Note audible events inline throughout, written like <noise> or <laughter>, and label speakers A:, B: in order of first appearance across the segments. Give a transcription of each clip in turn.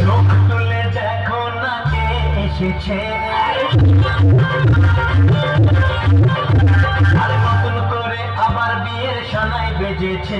A: চোখ তুলে দেখো না কে আর নতুন করে আবার বিয়ের সানায় বেজেছে।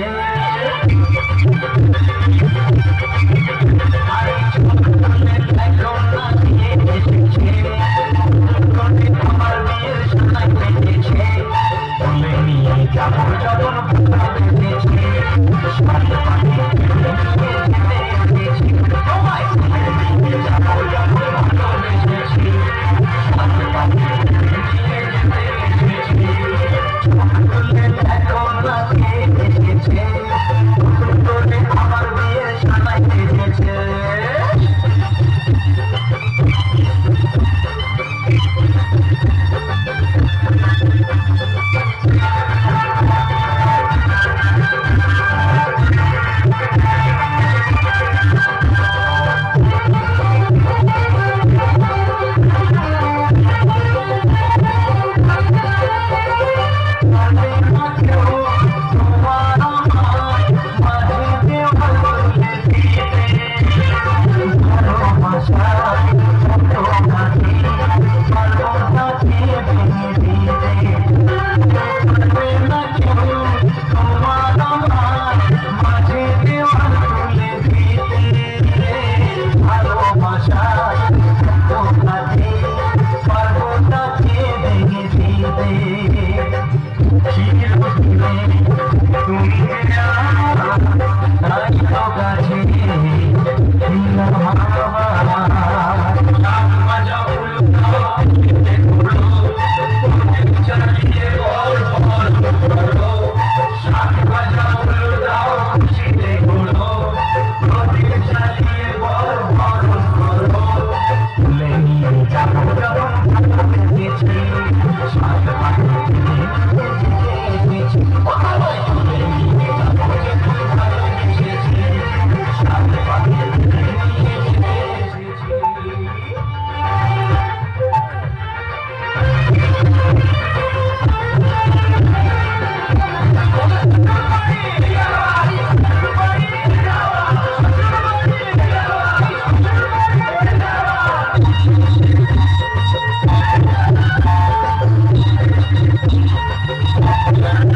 A: Yeah.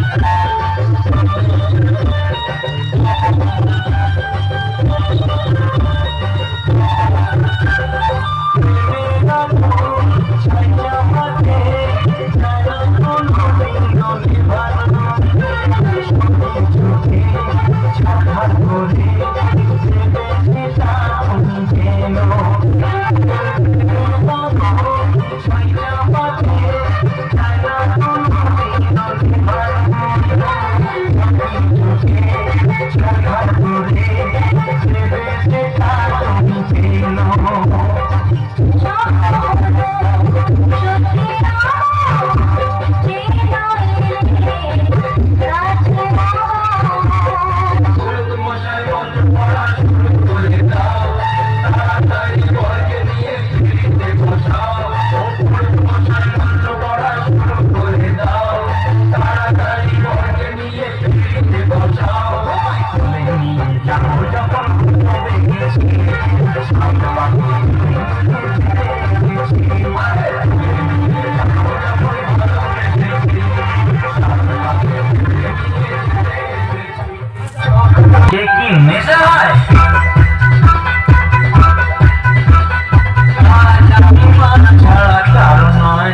A: Thank <laughs> you. Father. সে ছাড়া কারণ নয়।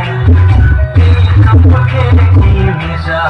A: এই সম্পর্কে কি নেশা